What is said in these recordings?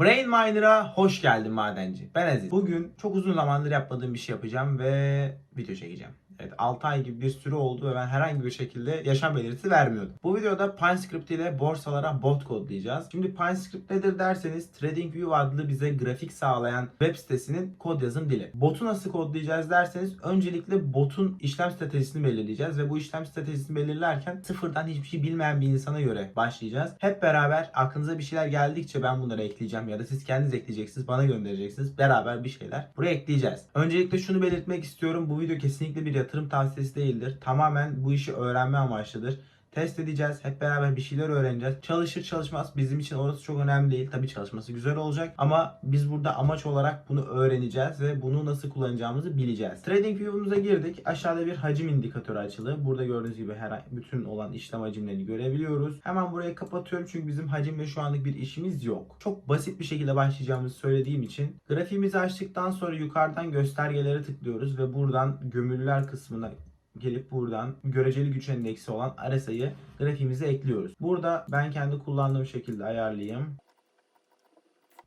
Brain Miner'a hoş geldin madenci. Ben Aziz. Bugün çok uzun zamandır yapmadığım bir şey yapacağım ve video çekeceğim. Evet 6 ay gibi bir süre oldu ve ben herhangi bir şekilde yaşam belirtisi vermiyordum. Bu videoda PineScript ile borsalara bot kodlayacağız. Şimdi PineScript nedir derseniz TradingView adlı bize grafik sağlayan web sitesinin kod yazım dili. Botu nasıl kodlayacağız derseniz öncelikle botun işlem stratejisini belirleyeceğiz ve bu işlem stratejisini belirlerken sıfırdan hiçbir şey bilmeyen bir insana göre başlayacağız. Hep beraber aklınıza bir şeyler geldikçe ben bunları ekleyeceğim ya da siz kendiniz ekleyeceksiniz bana göndereceksiniz. Beraber bir şeyler buraya ekleyeceğiz. Öncelikle şunu belirtmek istiyorum. Bu video kesinlikle bir yatırım tavsiyesi değildir. Tamamen bu işi öğrenme amaçlıdır. Test edeceğiz. Hep beraber bir şeyler öğreneceğiz. Çalışır çalışmaz bizim için orası çok önemli değil. Tabii çalışması güzel olacak ama biz burada amaç olarak bunu öğreneceğiz ve bunu nasıl kullanacağımızı bileceğiz. TradingView'umuza girdik. Aşağıda bir hacim indikatörü açılı. Burada gördüğünüz gibi her bütün olan işlem hacimlerini görebiliyoruz. Hemen burayı kapatıyorum çünkü bizim hacimle şu anlık bir işimiz yok. Çok basit bir şekilde başlayacağımızı söylediğim için grafiğimizi açtıktan sonra yukarıdan göstergelere tıklıyoruz ve buradan gömülüler kısmına gelip buradan göreceli güç endeksi olan RSI'yi grafiğimize ekliyoruz. Burada ben kendi kullandığım şekilde ayarlayayım.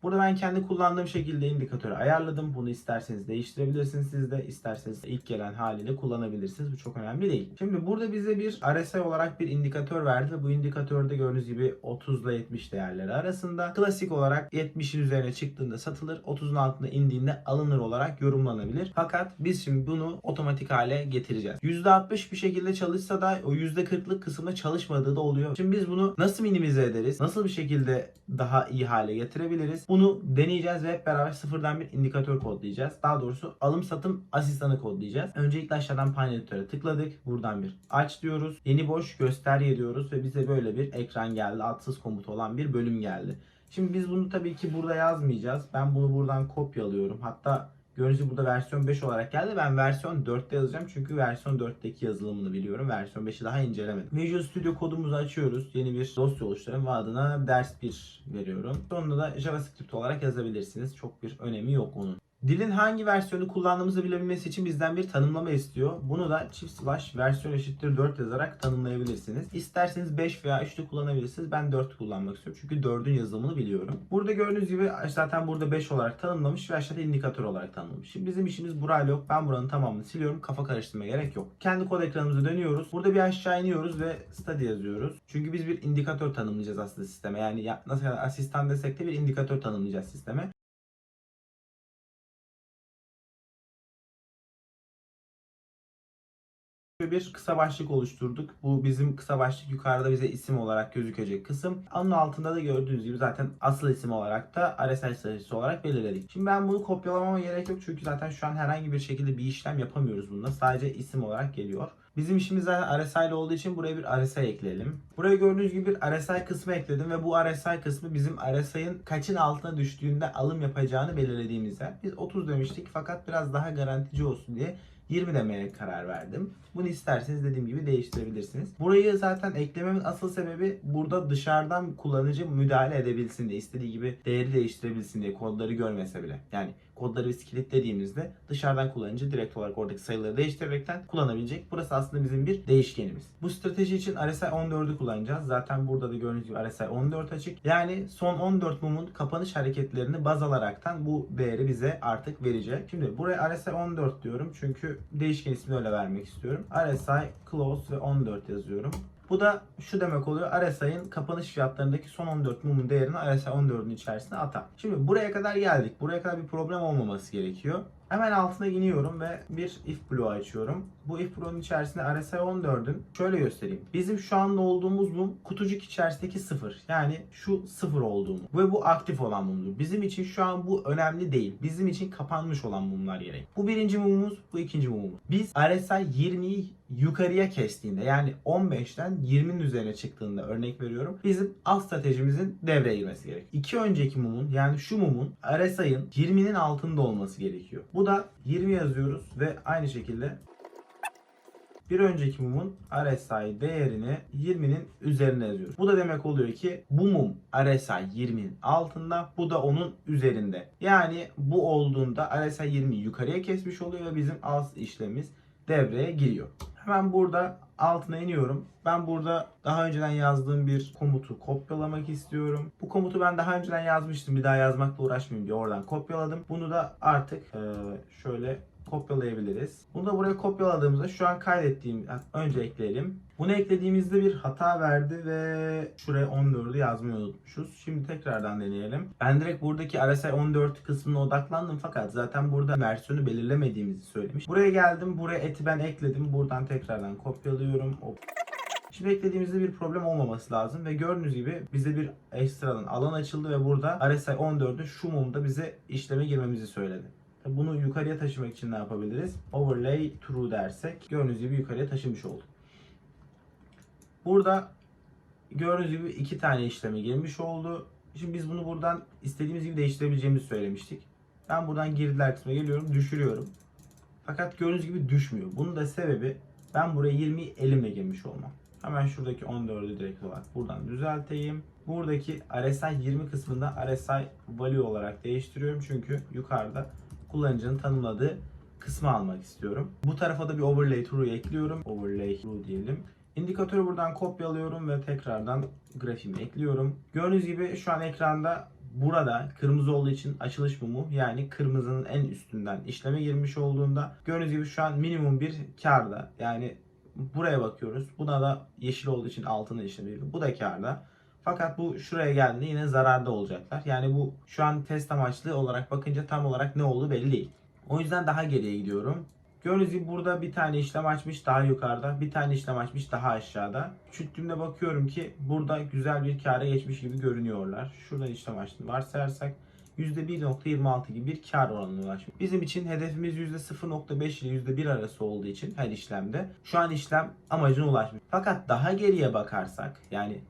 Burada ben kendi kullandığım şekilde indikatörü ayarladım. Bunu isterseniz değiştirebilirsiniz siz de. isterseniz ilk gelen haliyle kullanabilirsiniz. Bu çok önemli değil. Şimdi burada bize bir RSI olarak bir indikatör verdi. Bu indikatörde gördüğünüz gibi 30 ile 70 değerleri arasında. Klasik olarak 70'in üzerine çıktığında satılır. 30'un altına indiğinde alınır olarak yorumlanabilir. Fakat biz şimdi bunu otomatik hale getireceğiz. %60 bir şekilde çalışsa da o %40'lık kısımda çalışmadığı da oluyor. Şimdi biz bunu nasıl minimize ederiz? Nasıl bir şekilde daha iyi hale getirebiliriz? Bunu deneyeceğiz ve hep beraber sıfırdan bir indikatör kodlayacağız. Daha doğrusu alım satım asistanı kodlayacağız. Öncelikle aşağıdan Pine Editor'a tıkladık. Buradan bir aç diyoruz. Yeni boş gösterge diyoruz ve bize böyle bir ekran geldi. Atsız komut olan bir bölüm geldi. Şimdi biz bunu tabii ki burada yazmayacağız. Ben bunu buradan kopyalıyorum. Hatta Gördüğünüz burada versiyon 5 olarak geldi. Ben versiyon 4'te yazacağım çünkü versiyon 4'teki yazılımını biliyorum. Versiyon 5'i daha incelemedim. Visual Studio kodumuzu açıyoruz. Yeni bir dosya oluşturuyorum ve adına ders 1 veriyorum. Sonunda da JavaScript olarak yazabilirsiniz. Çok bir önemi yok onun. Dilin hangi versiyonu kullandığımızı bilebilmesi için bizden bir tanımlama istiyor. Bunu da çift slash versiyon eşittir 4 yazarak tanımlayabilirsiniz. İsterseniz 5 veya 3'te kullanabilirsiniz. Ben 4 kullanmak istiyorum. Çünkü 4'ün yazılımını biliyorum. Burada gördüğünüz gibi zaten burada 5 olarak tanımlamış ve aşağıda indikatör olarak tanımlamış. Şimdi bizim işimiz burayla yok. Ben buranın tamamını siliyorum. Kafa karıştırmaya gerek yok. Kendi kod ekranımıza dönüyoruz. Burada bir aşağı iniyoruz ve study yazıyoruz. Çünkü biz bir indikatör tanımlayacağız aslında sisteme. Yani ya- nasıl asistan desek de bir indikatör tanımlayacağız sisteme. Bir kısa başlık oluşturduk. Bu bizim kısa başlık yukarıda bize isim olarak gözükecek kısım. Onun altında da gördüğünüz gibi zaten asıl isim olarak da RSI stratejisi olarak belirledik. Şimdi ben bunu kopyalamama gerek yok çünkü zaten şu an herhangi bir şekilde bir işlem yapamıyoruz bununla. Sadece isim olarak geliyor. Bizim işimiz zaten RSI ile olduğu için buraya bir RSI ekleyelim. Buraya gördüğünüz gibi bir RSI kısmı ekledim ve bu RSI kısmı bizim RSI'ın kaçın altına düştüğünde alım yapacağını belirlediğimiz yer. Biz 30 demiştik fakat biraz daha garantici olsun diye 20 demeye karar verdim. Bunu isterseniz dediğim gibi değiştirebilirsiniz. Burayı zaten eklememin asıl sebebi burada dışarıdan kullanıcı müdahale edebilsin diye. istediği gibi değeri değiştirebilsin diye kodları görmese bile. Yani kodları biz kilitlediğimizde dışarıdan kullanıcı direkt olarak oradaki sayıları değiştirerekten kullanabilecek. Burası aslında bizim bir değişkenimiz. Bu strateji için RSI 14'ü kullanacağız. Zaten burada da gördüğünüz gibi RSI 14 açık. Yani son 14 mumun kapanış hareketlerini baz alaraktan bu değeri bize artık verecek. Şimdi buraya RSI 14 diyorum çünkü değişken ismini öyle vermek istiyorum. RSI close ve 14 yazıyorum. Bu da şu demek oluyor. RSI'nin kapanış fiyatlarındaki son 14 mumun değerini RSI 14'ün içerisine atar. Şimdi buraya kadar geldik. Buraya kadar bir problem olmaması gerekiyor. Hemen altına iniyorum ve bir if bloğu açıyorum. Bu if bloğunun içerisinde RSI 14'ün şöyle göstereyim. Bizim şu anda olduğumuz mum kutucuk içerisindeki sıfır. Yani şu sıfır olduğu mum. Ve bu aktif olan mumdur. Bizim için şu an bu önemli değil. Bizim için kapanmış olan mumlar gerek. Bu birinci mumumuz, bu ikinci mumumuz. Biz RSI 20'yi yukarıya kestiğinde yani 15'ten 20'nin üzerine çıktığında örnek veriyorum. Bizim alt stratejimizin devreye girmesi gerek. İki önceki mumun yani şu mumun RSI'ın 20'nin altında olması gerekiyor. Bu da 20 yazıyoruz ve aynı şekilde bir önceki mumun RSI değerini 20'nin üzerine yazıyoruz. Bu da demek oluyor ki bu mum RSI 20'nin altında, bu da onun üzerinde. Yani bu olduğunda RSI 20'yi yukarıya kesmiş oluyor ve bizim alt işlemimiz devreye giriyor. Hemen burada altına iniyorum. Ben burada daha önceden yazdığım bir komutu kopyalamak istiyorum. Bu komutu ben daha önceden yazmıştım. Bir daha yazmakla uğraşmayayım diye oradan kopyaladım. Bunu da artık şöyle kopyalayabiliriz. Bunu da buraya kopyaladığımızda şu an kaydettiğim önce ekleyelim. Bunu eklediğimizde bir hata verdi ve şuraya 14'ü yazmayı unutmuşuz. Şimdi tekrardan deneyelim. Ben direkt buradaki RSI 14 kısmına odaklandım fakat zaten burada versiyonu belirlemediğimizi söylemiş. Buraya geldim. Buraya eti ben ekledim. Buradan tekrardan kopyalıyorum. Hop. Şimdi eklediğimizde bir problem olmaması lazım ve gördüğünüz gibi bize bir ekstradan alan açıldı ve burada RSI 14'ün şu mumda bize işleme girmemizi söyledi. Bunu yukarıya taşımak için ne yapabiliriz? Overlay true dersek gördüğünüz gibi yukarıya taşımış olduk. Burada gördüğünüz gibi iki tane işleme girmiş oldu. Şimdi biz bunu buradan istediğimiz gibi değiştirebileceğimizi söylemiştik. Ben buradan girdiler kısmına geliyorum, düşürüyorum. Fakat gördüğünüz gibi düşmüyor. Bunun da sebebi ben buraya 20'yi elimle girmiş olmam. Hemen şuradaki 14'ü direkt olarak buradan düzelteyim. Buradaki RSI 20 kısmında RSI value olarak değiştiriyorum. Çünkü yukarıda kullanıcının tanımladığı kısmı almak istiyorum. Bu tarafa da bir overlay true ekliyorum. Overlay true diyelim. İndikatörü buradan kopyalıyorum ve tekrardan grafiğimi ekliyorum. Gördüğünüz gibi şu an ekranda burada kırmızı olduğu için açılış mumu yani kırmızının en üstünden işleme girmiş olduğunda gördüğünüz gibi şu an minimum bir karda yani buraya bakıyoruz. Buna da yeşil olduğu için altına işleme giriyor. Bu da karda. Fakat bu şuraya geldiğinde yine zararda olacaklar. Yani bu şu an test amaçlı olarak bakınca tam olarak ne olduğu belli değil. O yüzden daha geriye gidiyorum. Gördüğünüz gibi burada bir tane işlem açmış daha yukarıda. Bir tane işlem açmış daha aşağıda. Küçülttüğümde bakıyorum ki burada güzel bir kâra geçmiş gibi görünüyorlar. Şuradan işlem açtım varsayarsak %1.26 gibi bir kar oranına ulaşmış. Bizim için hedefimiz %0.5 ile %1 arası olduğu için her işlemde şu an işlem amacına ulaşmış. Fakat daha geriye bakarsak yani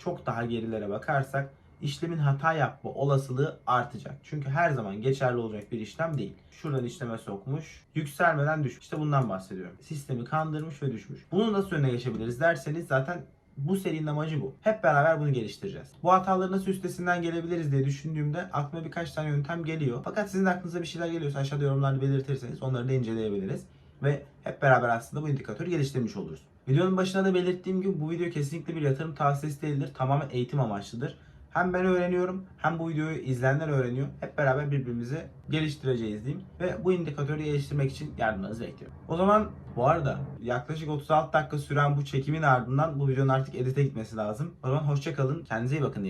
çok daha gerilere bakarsak işlemin hata yapma olasılığı artacak. Çünkü her zaman geçerli olacak bir işlem değil. Şuradan işleme sokmuş, yükselmeden düşmüş. İşte bundan bahsediyorum. Sistemi kandırmış ve düşmüş. Bunu nasıl önüne geçebiliriz derseniz zaten bu serinin amacı bu. Hep beraber bunu geliştireceğiz. Bu hataları nasıl üstesinden gelebiliriz diye düşündüğümde aklıma birkaç tane yöntem geliyor. Fakat sizin de aklınıza bir şeyler geliyorsa aşağıda yorumlarda belirtirseniz onları da inceleyebiliriz. Ve hep beraber aslında bu indikatörü geliştirmiş oluruz. Videonun başında da belirttiğim gibi bu video kesinlikle bir yatırım tavsiyesi değildir. Tamamen eğitim amaçlıdır. Hem ben öğreniyorum hem bu videoyu izleyenler öğreniyor. Hep beraber birbirimizi geliştireceğiz diyeyim. Ve bu indikatörü geliştirmek için yardımınızı bekliyorum. O zaman bu arada yaklaşık 36 dakika süren bu çekimin ardından bu videonun artık edite gitmesi lazım. O zaman hoşçakalın. Kendinize iyi bakın diyelim.